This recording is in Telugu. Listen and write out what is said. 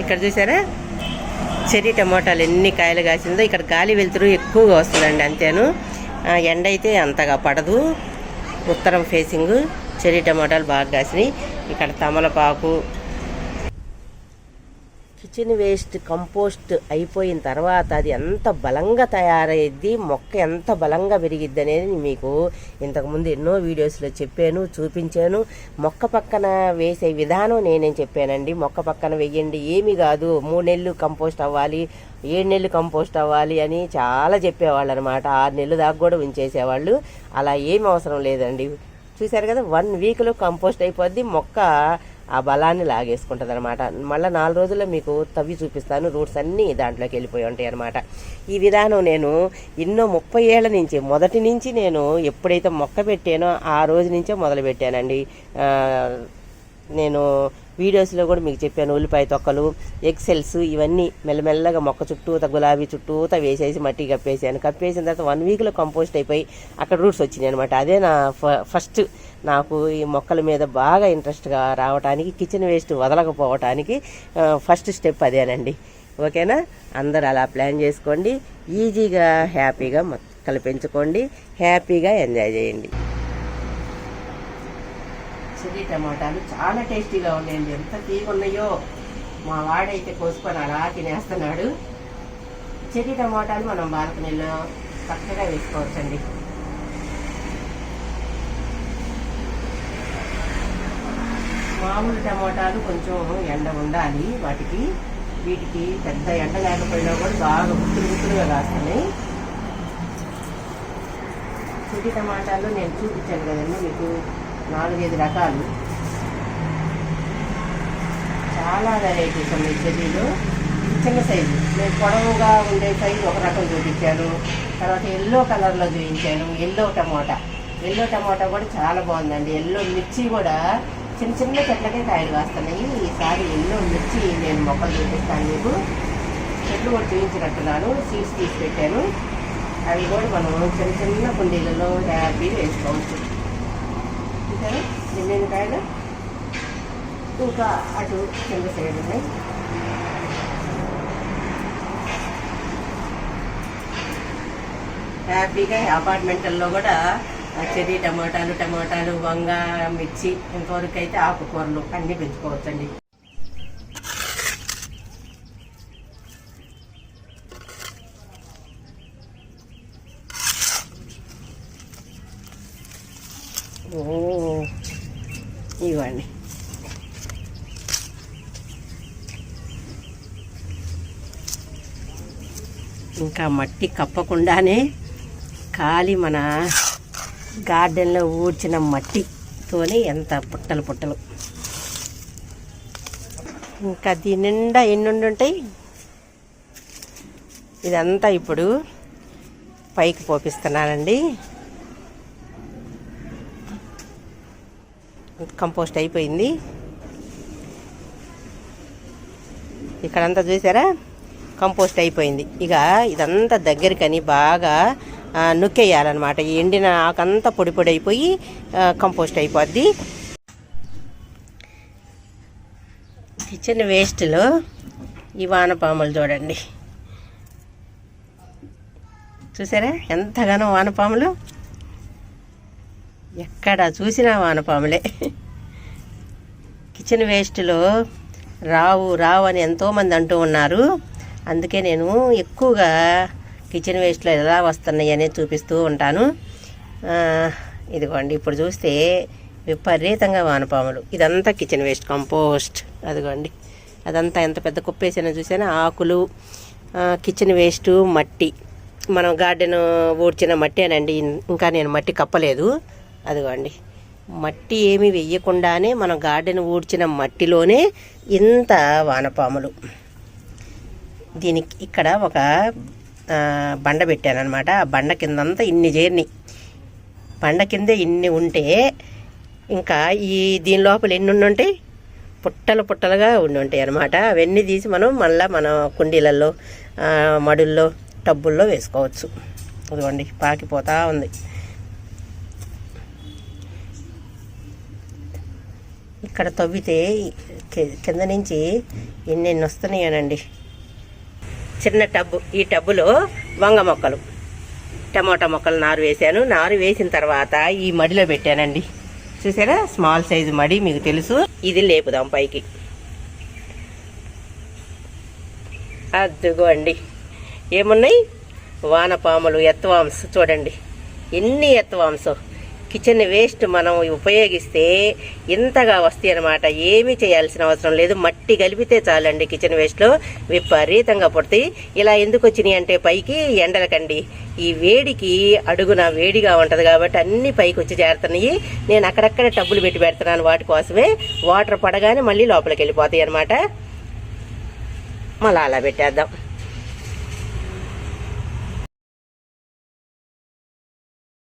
ఇక్కడ చూసారా? చెర్రీ టమోటాలు ఎన్ని కాయలు కాసిందో ఇక్కడ గాలి వెలుతురు ఎక్కువగా వస్తుందండి అంతేను. ఆ, ఎండ అయితే అంతగా పడదు. ఉత్తరం ఫేసింగ్ చెర్రీ టమోటాలు బాగా కాసినాయి. ఇక్కడ తమలపాకు కిచెన్ వేస్ట్ కంపోస్ట్ అయిపోయిన తర్వాత అది ఎంత బలంగా తయారయ్యిద్ది మొక్క ఎంత బలంగా పెరిగిద్ది అనేది మీకు ఇంతకుముందు ఎన్నో వీడియోస్లో చెప్పాను చూపించాను. మొక్క పక్కన వేసే విధానం నేనేం చెప్పానండి? మొక్క పక్కన వెయ్యండి ఏమి కాదు మూడు నెలలు కంపోస్ట్ అవ్వాలి ఏడు నెలలు కంపోస్ట్ అవ్వాలి అని చాలా చెప్పేవాళ్ళు అనమాట ఆరు నెలలు దాకా కూడా ఉంచేసేవాళ్ళు. అలా ఏమి అవసరం లేదండి. చూశారు కదా వన్ వీక్లో కంపోస్ట్ అయిపోద్ది మొక్క ఆ బలాన్ని లాగేసుకుంటుంది అనమాట మళ్ళీ నాలుగు రోజుల్లో మీకు తవ్వి చూపిస్తాను. రూట్స్ అన్నీ దాంట్లోకి వెళ్ళిపోయి ఉంటాయి అనమాట ఈ విధానం నేను ఎన్నో ముప్పై ఏళ్ళ నుంచి మొదటి నుంచి నేను ఎప్పుడైతే మొక్క పెట్టానో ఆ రోజు నుంచే మొదలు పెట్టానండి నేను వీడియోస్లో కూడా మీకు చెప్పాను ఉల్లిపాయ తొక్కలు ఎక్సెల్స్ ఇవన్నీ మెల్లమెల్లగా మొక్క చుట్టూత గులాబీ చుట్టూత వేసేసి మట్టి కప్పేసాను. కప్పేసిన తర్వాత వన్ వీక్లో కంపోస్ట్ అయిపోయి అక్కడ రూట్స్ వచ్చినాయి అనమాట అదే నా ఫ- ఫస్ట్ నాకు ఈ మొక్కల మీద బాగా ఇంట్రెస్ట్గా రావడానికి కిచెన్ వేస్ట్ వదలకపోవటానికి ఫస్ట్ స్టెప్ అదేనండి. ఓకేనా? అందరు అలా ప్లాన్ చేసుకోండి. ఈజీగా హ్యాపీగా మొక్కలు పెంచుకోండి హ్యాపీగా ఎంజాయ్ చేయండి. చిల్లీ టమాటాలు చాలా టేస్టీగా ఉన్నాయండి. ఎంత తీగ ఉన్నాయో మా వాడైతే కోసుకొని అలా తినేస్తున్నాడు. చెర్రీ టమాటాలు మనం బాల్కనీలో చక్కగా వేసుకోవచ్చండి. మామూలు టమాటాలు కొంచెం ఎండ ఉండాలి. వాటికి వీటికి పెద్ద ఎండ లేకపోయినా కూడా బాగా గుత్తులు గుత్తులుగా కాస్తున్నాయి చెర్రీ టమాటాలు నేను చూపించాను కదండి మీకు. నాలుగైదు రకాలు. చాలా వెరైటీస్ ఉన్నాయి చెర్రీలు చిన్న సైజు నేను పొడవుగా ఉండే సైజు ఒక రకం చూపించాను. తర్వాత ఎల్లో కలర్లో చూపించాను. Yellow tomato. ఎల్లో టమోటా కూడా చాలా బాగుందండి. ఎల్లో మిర్చి కూడా చిన్న చిన్న చెట్లకే కాయలు కాస్తున్నాయి ఈసారి ఎల్లో మిర్చి నేను మొక్కలు చూపిస్తాను మీకు. చెట్లు కూడా చూపించినట్టున్నాను. సీడ్స్ తీసి పెట్టాను. అవి కూడా మనం చిన్న చిన్న కుండీలలో హ్యాపీగా వేసుకోవచ్చు. చూసారా ఎన్నెన్ని కాయలు ఇంకా అటు కింద సైడ్ ఉన్నాయి హ్యాపీగా అపార్ట్మెంట్లలో కూడా ఆ చెర్రీ టమాటాలు టమాటాలు వంగ మిర్చి ఇంతవరకు అయితే ఆకుకూరలు అన్నీ పెంచుకోవచ్చండి. ఇవ్వండి. ఇంకా మట్టి కప్పకుండానే ఖాళీ మన గార్డెన్లో ఊడ్చిన మట్టితోనే ఎంత పుట్టలు పుట్టలు. ఇంకా దీని నిండా ఎన్ని ఉంటాయి? ఇదంతా ఇప్పుడు పైకి పోపిస్తున్నానండి. కంపోస్ట్ అయిపోయింది. ఇక్కడంతా చూసారా? కంపోస్ట్ అయిపోయింది. ఇక ఇదంతా దగ్గరికని బాగా నొక్కేయాలన్నమాట. ఈ ఎండిన ఆకంతా పొడి పొడి అయిపోయి కంపోస్ట్ అయిపోద్ది. కిచెన్ వేస్ట్లో ఈ వానపాములు చూడండి. చూసారా? ఎంతగానో వానపాములు. ఎక్కడ చూసినా వానపాములే. కిచెన్ వేస్ట్లో రావు రావు అని ఎంతోమంది అంటూ ఉన్నారు. అందుకే నేను ఎక్కువగా కిచెన్ వేస్ట్లో ఎలా వస్తున్నాయి అనేది చూపిస్తూ ఉంటాను. ఇదిగోండి ఇప్పుడు చూస్తే విపరీతంగా వానపాములు. ఇదంతా కిచెన్ వేస్ట్ కంపోస్ట్. అదిగోండి అదంతా ఎంత పెద్ద కుప్పేసానో చూసాను? ఆకులు కిచెన్ వేస్ట్ మట్టి. మనం గార్డెన్ ఊడ్చిన మట్టేనండి ఇంకా నేను మట్టి కప్పలేదు. అదిగోండి. మట్టి ఏమి వెయ్యకుండానే మనం గార్డెన్ ఊడ్చిన మట్టిలోనే ఇంత వానపాములు. దీనికి ఇక్కడ ఒక బండ పెట్టానమాట ఆ బండ కిందంతా ఇన్ని చేరినాయి బండ కిందే ఇన్ని ఉంటే ఇంకా ఈ దీని లోపల ఎన్ని ఉంటాయి పుట్టలు పుట్టలుగా ఉండి ఉంటాయి అనమాట అవన్నీ తీసి మనం మళ్ళీ మన కుండీలలో మడుల్లో టబ్బుల్లో వేసుకోవచ్చు. ఇదిగోండి పాకిపోతూ ఉంది. ఇక్కడ తవ్వితే కింద నుంచి ఎన్నెన్ని వస్తున్నాయనండి చిన్న టబ్బు ఈ టబ్బులో వంగ మొక్కలు. టమోటా మొక్కలు నారు వేశాను. నారు వేసిన తర్వాత ఈ మడిలో పెట్టానండి. చూసారా? స్మాల్ సైజు మడి మీకు తెలుసు. ఇది లేపుదాం పైకి. అద్దుగో అండి. ఏమున్నాయి? వానపాములు ఎత్వాంస్ చూడండి. ఎన్ని ఎత్వాంసో కిచెన్ వేస్ట్ మనం ఉపయోగిస్తే ఇంతగా వస్తాయి అనమాట ఏమీ చేయాల్సిన అవసరం లేదు. మట్టి కలిపితే చాలండి కిచెన్ వేస్ట్లో. విపరీతంగా పుడతాయి. ఇలా ఎందుకు వచ్చినాయి అంటే పైకి ఎండలకండి. ఈ వేడికి అడుగున వేడిగా ఉంటుంది కాబట్టి అన్ని పైకి వచ్చి చేరుతున్నాయి నేను అక్కడక్కడ టబ్బులు పెట్టి పెడుతున్నాను వాటి కోసమే. వాటర్ పడగానే మళ్ళీ లోపలికి వెళ్ళిపోతాయి అనమాట మళ్ళీ అలా పెట్టేద్దాం.